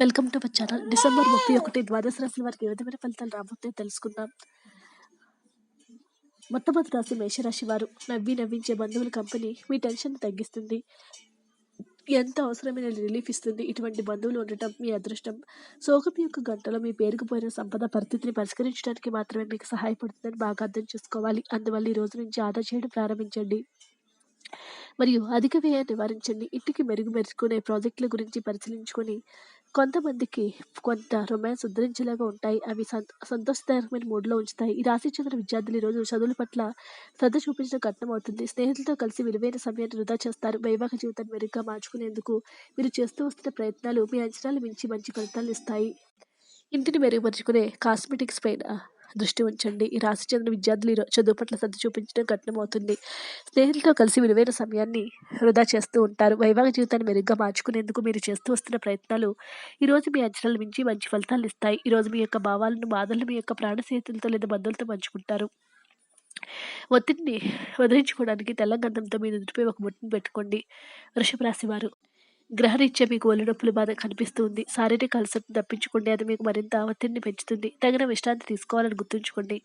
Welcome to my channel. December ముప్పై ఒకటి ద్వాదశ రాశుల వారికి ఏ విధమైన ఫలితాలు రాబోతాయో తెలుసుకుందాం. మొట్టమొదటి రాశి మేషరాశి వారు. నవ్వి నవ్వించే బంధువుల కంపెనీ మీ టెన్షన్ తగ్గిస్తుంది. ఎంత అవసరమైన రిలీఫ్ ఇస్తుంది ఇటువంటి బంధువులు ఉండటం మీ అదృష్టం. సోకం యొక్క గంటలో మీ పేరుకుపోయిన సంపద పరిస్థితిని పరిష్కరించడానికి మాత్రమే మీకు సహాయపడుతుందని బాగా అర్థం చేసుకోవాలి. అందువల్ల ఈ రోజు నుంచి ఆదా చేయడం ప్రారంభించండి. మరియు అధిక వ్యయాన్ని నివారించండి. ఇంటికి మెరుగు మెరుచుకునే ప్రాజెక్టుల గురించి పరిశీలించుకొని కొంతమందికి కొంత రొమాన్స్ ఉద్ధరించేలాగా ఉంటాయి. అవి సంత సంతోషదాయకమైన మూడ్లో ఉంచుతాయి. ఈ రాశి చెందిన విద్యార్థులు ఈరోజు చదువుల పట్ల శ్రద్ధ చూపించడం కట్నమవుతుంది స్నేహితులతో కలిసి విలువైన సమయాన్ని వృధా చేస్తారు. వైవాహిక జీవితాన్ని మెరుగ్గా మార్చుకునేందుకు మీరు చేస్తూ వస్తున్న ప్రయత్నాలు మీ అంచనాలు మించి మంచి ఫలితాలు ఇస్తాయి. ఇంటిని మెరుగుపరుచుకునే కాస్మెటిక్స్ పైన దృష్టి ఉంచండి. ఈ రాశి చెందిన విద్యార్థులు చదువు పట్ల శ్రద్ధ చూపించడం కఠినమవుతుంది. స్నేహితులతో కలిసి విలువైన సమయాన్ని వృధా చేస్తూ ఉంటారు. వైవాహిక జీవితాన్ని మెరుగ్గా మార్చుకునేందుకు మీరు చేస్తూ వస్తున్న ప్రయత్నాలు ఈరోజు మీ అంచనాలు మించి మంచి ఫలితాలు ఇస్తాయి. ఈరోజు మీ యొక్క భావాలను బాధలను మీ యొక్క ప్రాణ స్నేహితులతో లేదా బంధువులతో పంచుకుంటారు. ఒత్తిడిని వదిలించుకోవడానికి తెల్లగంధంతో మీ నుదుటిపై ఒక బొట్టును పెట్టుకోండి. వృషభ రాశి వారు. గ్రహరీత్యా మీకు ఒళ్ళు నొప్పుల బాధ కనిపిస్తుంది. శారీరక అలసటను తప్పించుకోండి. అది మీకు మరింత ఒత్తిడిని పెంచుతుంది. తగిన విశ్రాంతి తీసుకోవాలని గుర్తుంచుకోండి.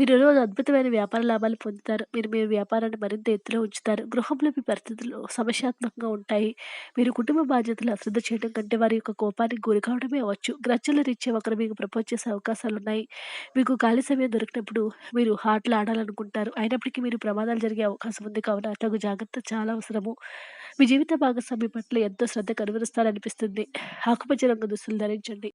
మీరు రోజు అద్భుతమైన వ్యాపార లాభాలు పొందుతారు. మీరు మీ వ్యాపారాన్ని మరింత ఎత్తులో ఉంచుతారు. గృహంలో మీ పరిస్థితులు సమస్యాత్మకంగా ఉంటాయి. మీరు కుటుంబ బాధ్యతలు అశ్రద్ధ చేయడం కంటే వారి యొక్క కోపానికి గురి కావడమే అవ్వచ్చు. గ్రచ్చల రీత్యా ఒకరు మీకు ప్రపోజ్ చేసే అవకాశాలు ఉన్నాయి. మీకు ఖాళీ సమయం దొరికినప్పుడు మీరు ఆటలు ఆడాలనుకుంటారు. అయినప్పటికీ మీరు ప్రమాదాలు జరిగే అవకాశం ఉంది. కావున తగు జాగ్రత్త చాలా అవసరము. మీ జీవిత భాగస్వామి పట్ల ఎంతో శ్రద్ధ కనబరుస్తారనిపిస్తుంది ఆకుపచ్చ రంగు దుస్తులు ధరించండి.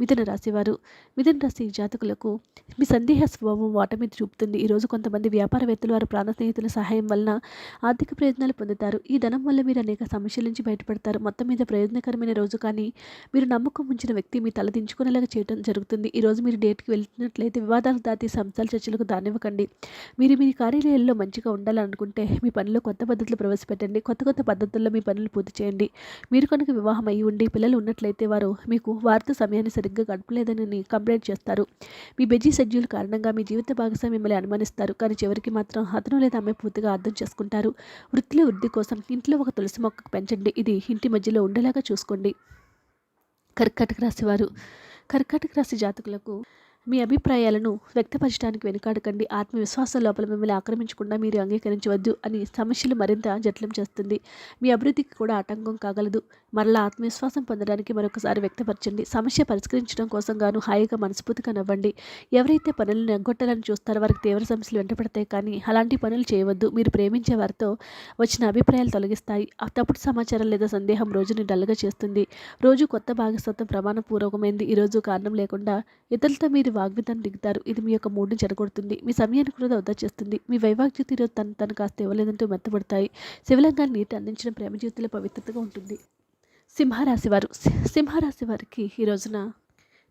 మిథున రాశివారు. మిథున రాశి జాతకులకు మీ సందేహ స్వభావం వాటమి చూపుతుంది. ఈరోజు కొంతమంది వ్యాపారవేత్తలు వారి ప్రాణ స్నేహితుల సహాయం వలన ఆర్థిక ప్రయోజనాలు పొందుతారు. ఈ ధనం వల్ల మీరు అనేక సమస్యల నుంచి బయటపడతారు. మొత్తం మీద ప్రయోజనకరమైన రోజు కానీ మీరు నమ్మకం ఉంచిన వ్యక్తి మీ తల దించుకునేలాగా చేయడం జరుగుతుంది. ఈరోజు మీరు డేట్కి వెళ్తున్నట్లయితే వివాదాలు దాటి సంస్థల చర్చలకు దానివ్వకండి మీరు మీ కార్యాలయాల్లో మంచిగా ఉండాలనుకుంటే మీ పనిలో కొత్త పద్ధతులు ప్రవేశపెట్టండి. కొత్త కొత్త పద్ధతుల్లో మీ పనులు పూర్తి చేయండి. మీరు కనుక వివాహం అయి ఉండి పిల్లలు ఉన్నట్లయితే వారు మీకు వారితో సమయాన్ని సరిగ్గా గడపలేదని కంప్లైంట్ చేస్తారు. మీ బిజీ షెడ్యూల్ కారణంగా మీ జీవిత భాగస్వామి మిమ్మల్ని అనుమానిస్తారు. కానీ చివరికి మాత్రం అతను లేదా ఆమె పూర్తిగా అర్థం చేసుకుంటారు. వృత్తిలో వృద్ధి కోసం ఇంట్లో ఒక తులసి మొక్క పెంచండి. ఇది ఇంటి మధ్యలో ఉండేలాగా చూసుకోండి. కర్కాటక రాశి వారు. కర్కాటక రాశి జాతకులకు మీ అభిప్రాయాలను వ్యక్తపరచడానికి వెనుకాడకండి. ఆత్మవిశ్వాసం లోపల మిమ్మల్ని ఆక్రమించకుండా మీరు అంగీకరించవద్దు అని సమస్యలు మరింత జటిలం చేస్తుంది. మీ అభివృద్ధికి కూడా ఆటంకం కాగలదు. మరలా ఆత్మవిశ్వాసం పొందడానికి మరొకసారి వ్యక్తపరచండి. సమస్య పరిష్కరించడం కోసం గాను హాయిగా మనస్ఫూర్తిగా నవ్వండి. ఎవరైతే పనులను ఎగ్గొట్టాలని చూస్తారో వారికి తీవ్ర సమస్యలు వెంటపడతాయి కానీ అలాంటి పనులు చేయవద్దు. మీరు ప్రేమించే వారితో వచ్చిన అభిప్రాయాలు తొలగిస్తాయి. ఆ తప్పుడు సమాచారం లేదా సందేహం రోజుని డల్గా చేస్తుంది. రోజు కొత్త భాగస్వాతం ప్రమాణపూర్వకమైంది. ఈరోజు కారణం లేకుండా ఇతరులతో మీరు వాగ్వితం దిగుతారు. ఇది మీ యొక్క మూడ్ని జరగొడుతుంది మీ సమయాన్ని కూడా వృధా చేస్తుంది. మీ వైవాహిక ఈరోజు తను తను కాస్త ఇవ్వలేదంటూ మెత్తబడతాయి. శివలింగాన్ని నీటి అందించిన ప్రేమ జీవితంలో పవిత్రతగా ఉంటుంది. సింహరాశి వారు. సింహరాశి వారికి ఈ రోజున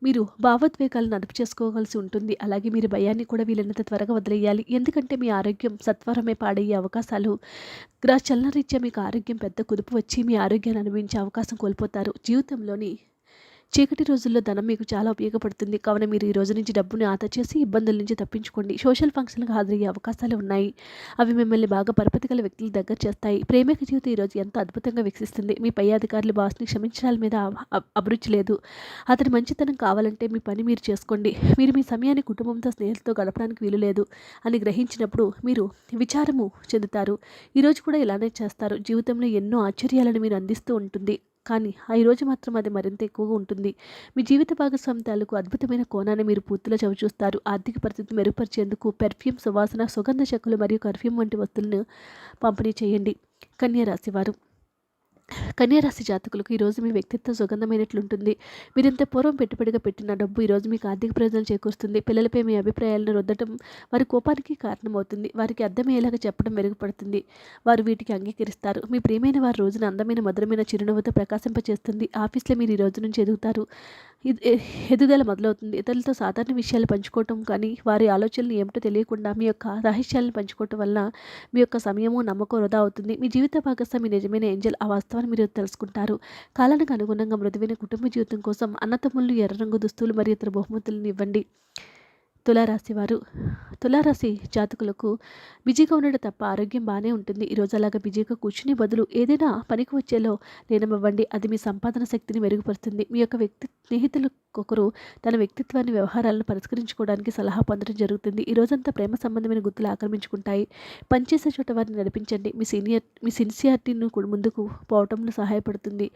మీరు భావోద్వేగాలను అదుపు చేసుకోవాల్సి ఉంటుంది. అలాగే మీరు భయాన్ని కూడా వీలైనంత త్వరగా వదిలేయాలి. ఎందుకంటే మీ ఆరోగ్యం సత్వరమే పాడయ్యే అవకాశాలు. గ్రహ చలనరీత్యా మీకు ఆరోగ్యం పెద్ద కుదుపు వచ్చి మీ ఆరోగ్యాన్ని అనుభవించే అవకాశం కోల్పోతారు. జీవితంలోని చీకటి రోజుల్లో ధనం మీకు చాలా ఉపయోగపడుతుంది. కావున మీరు ఈ రోజు నుంచి డబ్బుని ఆదా చేసి ఇబ్బందుల నుంచి తప్పించుకోండి. సోషల్ ఫంక్షన్లకు హాజరయ్యే అవకాశాలు ఉన్నాయి. అవి మిమ్మల్ని బాగా పరపతి గల వ్యక్తుల దగ్గర చేస్తాయి. ప్రేమిక జీవితం ఈరోజు ఎంతో అద్భుతంగా వికసిస్తుంది మీ పై అధికారులు బాస్ని క్షమించడాల మీద అభిరుచి లేదు. అతని మంచితనం కావాలంటే మీ పని మీరు చేసుకోండి. మీరు మీ సమయాన్ని కుటుంబంతో స్నేహితులతో గడపడానికి వీలు లేదు అని గ్రహించినప్పుడు మీరు విచారము చెందుతారు. ఈరోజు కూడా ఇలానే చేస్తారు. జీవితంలో ఎన్నో ఆశ్చర్యాలను మీరు అందిస్తూ ఉంటుంది. కానీ ఆ ఈరోజు మాత్రం అది మరింత ఎక్కువగా ఉంటుంది. మీ జీవిత భాగస్వామి తాలూకు అద్భుతమైన కోణాన్ని మీరు పూర్తిలో చవిచూస్తారు. ఆర్థిక పరిస్థితి మెరుగుపరిచేందుకు పెర్ఫ్యూమ్ సువాసన సుగంధ చెక్కులు మరియు కర్ఫ్యూమ్ వంటి వస్తువులను పంపిణీ చేయండి. కన్యా రాశివారు కన్యారాశి జాతకులకు ఈరోజు మీ వ్యక్తిత్వం సుగంధమైనట్లుంటుంది. మీరింత పూర్వం పెట్టుబడిగా పెట్టిన డబ్బు ఈరోజు మీకు ఆర్థిక ప్రయోజనం చేకూరుస్తుంది. పిల్లలపై మీ అభిప్రాయాలను రుద్దటం వారి కోపానికి కారణమవుతుంది. వారికి అర్థమయ్యేలాగా చెప్పడం మెరుగుపడుతుంది. వారు వీటికి అంగీకరిస్తారు. మీ ప్రియమైన వారి రోజున అందమైన మధురమైన చిరునవ్వుతో ప్రకాశింపచేస్తుంది. ఆఫీస్లో మీరు ఈ రోజు నుంచి ఎదుగుతారు. ఎదుగుదల మొదలవుతుంది. ఇతరులతో సాధారణ విషయాలు పంచుకోవటం కానీ వారి ఆలోచనలు ఏమిటో తెలియకుండా మీ యొక్క రహస్యాలను పంచుకోవటం వల్ల మీ యొక్క సమయము నమ్మకం వృధా అవుతుంది. మీ జీవిత భాగస్వామి నిజమైన ఏంజల్ ఆ వాస్తవాన్ని మీరు తెలుసుకుంటారు. కాలానికి అనుగుణంగా మృదువైన కుటుంబ జీవితం కోసం అన్నతమ్ముళ్ళు ఎర్ర రంగు దుస్తులు మరియు ఇతర బహుమతులను ఇవ్వండి. తులారాశి వారు తులారాశి జాతకులకు బిజీగా ఉండడం తప్ప ఆరోగ్యం బాగానే ఉంటుంది. ఈరోజు అలాగా బిజీగా కూర్చునే బదులు ఏదైనా పనికి వచ్చేలో లీనమవ్వండి అది మీ సంపాదన శక్తిని మెరుగుపరుస్తుంది. మీ యొక్క వ్యక్తి స్నేహితులు ఒకరు తన వ్యక్తిత్వాన్ని వ్యవహారాలను పరిష్కరించుకోవడానికి సలహా పొందడం జరుగుతుంది. ఈ రోజంతా ప్రేమ సంబంధమైన గుర్తులు ఆక్రమించుకుంటాయి. పనిచేసే చోట వారిని నడిపించండి. మీ సీనియర్ మీ సిన్సియారిటీను ముందుకు పోవటంలో సహాయపడుతుంది.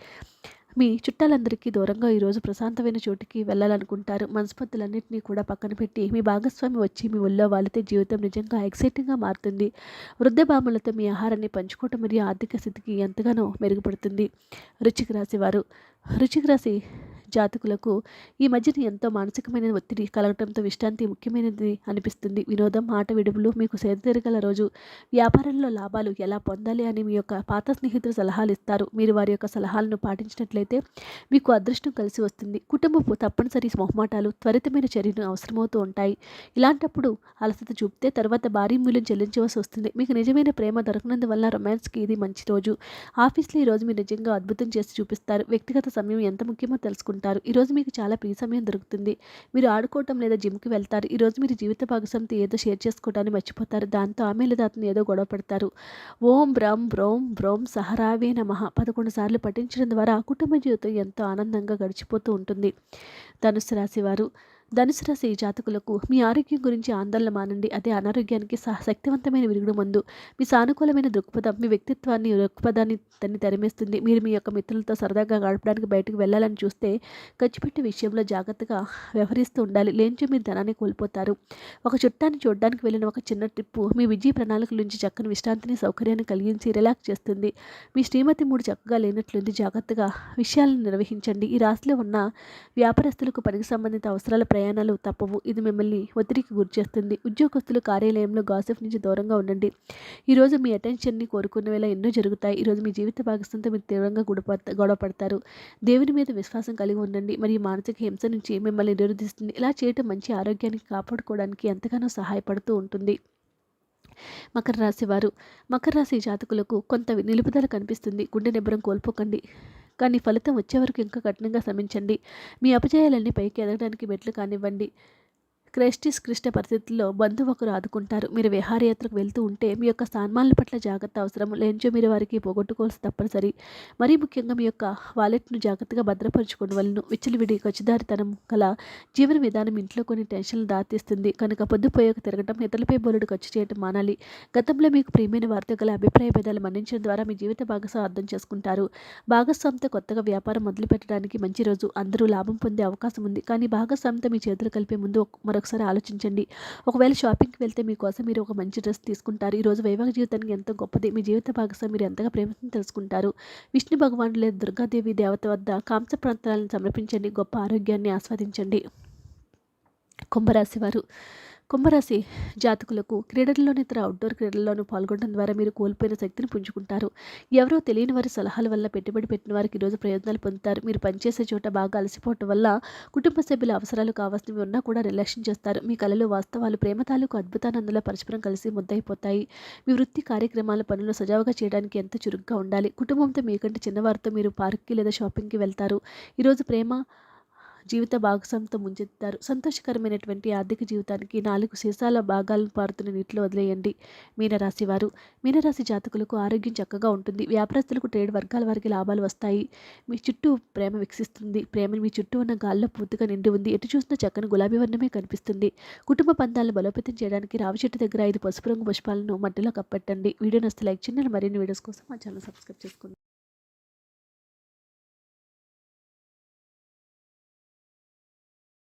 మీ చుట్టాలందరికీ దూరంగా ఈరోజు ప్రశాంతమైన చోటుకి వెళ్ళాలనుకుంటారు. మనస్పత్తులన్నింటినీ కూడా పక్కన పెట్టి మీ భాగస్వామి వచ్చి మీ ఒళ్ళో వాలితే జీవితం నిజంగా ఎక్సైటింగ్గా మారుతుంది. వృద్ధ భామలతో మీ ఆహారాన్ని పంచుకోవటం మరియు ఆర్థిక స్థితికి ఎంతగానో మెరుగుపడుతుంది. రుచికి రాసేవారు రుచికి రాసి జాతకులకు ఈ మధ్యన ఎంతో మానసికమైన ఒత్తిడి కలగటంతో విశ్రాంతి ముఖ్యమైనది అనిపిస్తుంది. వినోదం ఆట విడుపులు మీకు సేదతీరగల రోజు వ్యాపారంలో లాభాలు ఎలా పొందాలి అని మీ యొక్క పాత స్నేహితులు సలహాలు ఇస్తారు. మీరు వారి యొక్క సలహాలను పాటించినట్లయితే మీకు అదృష్టం కలిసి వస్తుంది. కుటుంబపు తప్పనిసరి మొహమాటాలు త్వరితమైన చర్యలు అవసరమవుతూ ఉంటాయి. ఇలాంటప్పుడు అలసత చూపితే తర్వాత భారీ మూల్యం చెల్లించవలసి వస్తుంది. మీకు నిజమైన ప్రేమ దొరకనందువల్ల రొమాన్స్కి ఇది మంచి రోజు. ఆఫీస్లో రోజు మీరు నిజంగా అద్భుతం చేసి చూపిస్తారు. వ్యక్తిగత సమయం ఎంత ముఖ్యమో తెలుసుకుంటారు. ఈరోజు మీకు చాలా ఫ్రీ సమయం దొరుకుతుంది. మీరు ఆడుకోవటం లేదా జిమ్కి వెళ్తారు. ఈరోజు మీరు జీవిత భాగస్వామితో ఏదో షేర్ చేసుకోవటాన్ని మర్చిపోతారు. దాంతో ఆమె లేదా అతను ఏదో గొడవ పడతారు. ఓం బ్రం బ్రోం బ్రోం సహరావే నమః పదకొండు సార్లు పఠించడం ద్వారా కుటుంబ జీవితం ఎంతో ఆనందంగా గడిచిపోతూ ఉంటుంది. ధనుసు రాశి వారు ధనుసు రాశి జాతకులకు మీ ఆరోగ్యం గురించి ఆందోళన మానండి. అదే అనారోగ్యానికి సహ శక్తివంతమైన విరుగుడు మందు. మీ సానుకూలమైన దృక్పథం మీ వ్యక్తిత్వాన్ని దృక్పథాన్ని తన్ని తరిమేస్తుంది. మీరు మీ యొక్క మిత్రులతో సరదాగా గడపడానికి బయటకు వెళ్ళాలని చూస్తే ఖర్చు పెట్టే విషయంలో జాగ్రత్తగా వ్యవహరిస్తూ ఉండాలి. లేనిచో మీరు ధనాన్ని కోల్పోతారు. ఒక చుట్టాన్ని చూడడానికి వెళ్ళిన ఒక చిన్న ట్రిప్పు మీ విజయ ప్రణాళికల నుంచి చక్కని విశ్రాంతిని సౌకర్యాన్ని కలిగించి రిలాక్స్ చేస్తుంది. మీ శ్రీమతి మూడు చక్కగా లేనట్లుంది. జాగ్రత్తగా విషయాలను నిర్వహించండి. ఈ రాశిలో ఉన్న వ్యాపారస్తులకు పనికి సంబంధిత అవసరాల ప్రయాణాలు తప్పవు. ఇది మిమ్మల్ని ఒత్తిడికి గురిచేస్తుంది ఉద్యోగస్తులు కార్యాలయంలో గాసిఫ్ నుంచి దూరంగా ఉండండి. ఈరోజు మీ అటెన్షన్ని కోరుకున్న వేళ ఎన్నో జరుగుతాయి. ఈరోజు మీ జీవిత భాగస్థంతో మీరు తీవ్రంగా గొడవ గొడవ పడతారు దేవుని మీద విశ్వాసం కలిగి ఉండండి. మరియు మానసిక హింస నుంచి మిమ్మల్ని నిరోధిస్తుంది. ఇలా చేయటం మంచి ఆరోగ్యానికి కాపాడుకోవడానికి ఎంతగానో సహాయపడుతూ ఉంటుంది. మకర రాశి వారు. మకర రాశి జాతకులకు కొంత నిలుపుదల కనిపిస్తుంది. గుండె నిబ్బరం కోల్పోకండి. కానీ ఫలితం వచ్చే వరకు ఇంకా కఠినంగా శ్రమించండి. మీ అపజయాలన్నీ పైకి ఎదగడానికి మెట్లు కానివ్వండి. క్రైస్టిస్ క్లిష్ట పరిస్థితుల్లో బంధువు ఒకరు ఆదుకుంటారు. మీరు విహారయాత్రకు వెళ్తూ ఉంటే మీ యొక్క స్థానమాల పట్ల జాగ్రత్త అవసరం. లేంచో మీరు వారికి పోగొట్టుకోవాల్సి తప్పనిసరి. మరీ ముఖ్యంగా మీ యొక్క వాలెట్ను జాగ్రత్తగా భద్రపరచుకోవడం వలన విచ్చలవిడి ఖచ్చిదారితనం గల జీవన విధానం ఇంట్లో కొన్ని టెన్షన్లు దారితీస్తుంది. కనుక పొద్దుపోయాక తిరగటం ఇతరులపై బోలుడు ఖర్చు చేయడం మానాలి. గతంలో మీకు ప్రియమైన వారితో గల అభిప్రాయ భేదాలు మన్నించడం ద్వారా మీ జీవిత భాగస్వామి అర్థం చేసుకుంటారు. భాగస్వామితో కొత్తగా వ్యాపారం మొదలు పెట్టడానికి మంచి రోజు. అందరూ లాభం పొందే అవకాశం ఉంది. కానీ భాగస్వామితో మీ చేతులు కలిపే ముందు మరొక ఒకసారి ఆలోచించండి. ఒకవేళ షాపింగ్కి వెళ్తే మీకోసం మీరు ఒక మంచి డ్రెస్ తీసుకుంటారు. ఈరోజు వైవాహిక జీవితానికి ఎంతో గొప్పది. మీ జీవిత భాగస్వామి మీరు ఎంతగా ప్రేమను తెలుసుకుంటారు. విష్ణు భగవానుడు లేదా దుర్గాదేవి దేవత వద్ద కాంస ప్రాంతాలను సమర్పించండి. గొప్ప ఆరోగ్యాన్ని ఆస్వాదించండి. కుంభరాశి వారు. కుంభరాశి జాతకులకు క్రీడల్లోని ఇతర అవుట్డోర్ క్రీడల్లోనూ పాల్గొనడం ద్వారా మీరు కోల్పోయిన శక్తిని పుంజుకుంటారు. ఎవరో తెలియని వారి సలహాల వల్ల పెట్టుబడి పెట్టిన వారికి ఈరోజు ప్రయోజనాలు పొందుతారు. మీరు పనిచేసే చోట బాగా అలసిపోవటం వల్ల కుటుంబ సభ్యుల అవసరాలు కావాల్సినవి ఉన్నా కూడా నిర్లక్ష్యం చేస్తారు. మీ కళలు వాస్తవాలు ప్రేమ తాలూకు అద్భుతాన్ని పరస్పరం కలిసి ముద్దయిపోతాయి. మీ వృత్తి కార్యక్రమాల పనులు సజావుగా చేయడానికి ఎంత చురుగ్గా ఉండాలి? కుటుంబంతో మీకంటే చిన్నవారితో మీరు పార్క్కి లేదా షాపింగ్కి వెళ్తారు. ఈరోజు ప్రేమ జీవిత భాగస్వామితో ముంచెత్తారు. సంతోషకరమైనటువంటి ఆర్థిక జీవితానికి నాలుగు సీసాల భాగాలను పారుతున్న నీటిలో వదిలేయండి. మీనరాశి వారు. మీనరాశి జాతకులకు ఆరోగ్యం చక్కగా ఉంటుంది. వ్యాపారస్తులకు ట్రేడ్ వర్గాల వారికి లాభాలు వస్తాయి. మీ చుట్టూ ప్రేమ వికసిస్తుంది. ప్రేమ మీ చుట్టూ ఉన్న గాల్లో పూర్తిగా నిండి ఉంది. ఎటు చూసిన చక్కని గులాబీ వర్ణమే కనిపిస్తుంది. కుటుంబ బంధాలను బలోపేతం చేయడానికి రావి చెట్టు దగ్గర ఐదు పసుపు రంగు పుష్పాలను మట్టిలో కప్పట్టండి. వీడియో నస్తే లైక్ చేయండి. మరిన్ని వీడియోస్ కోసం మా ఛానల్ సబ్స్క్రైబ్ చేసుకోండి.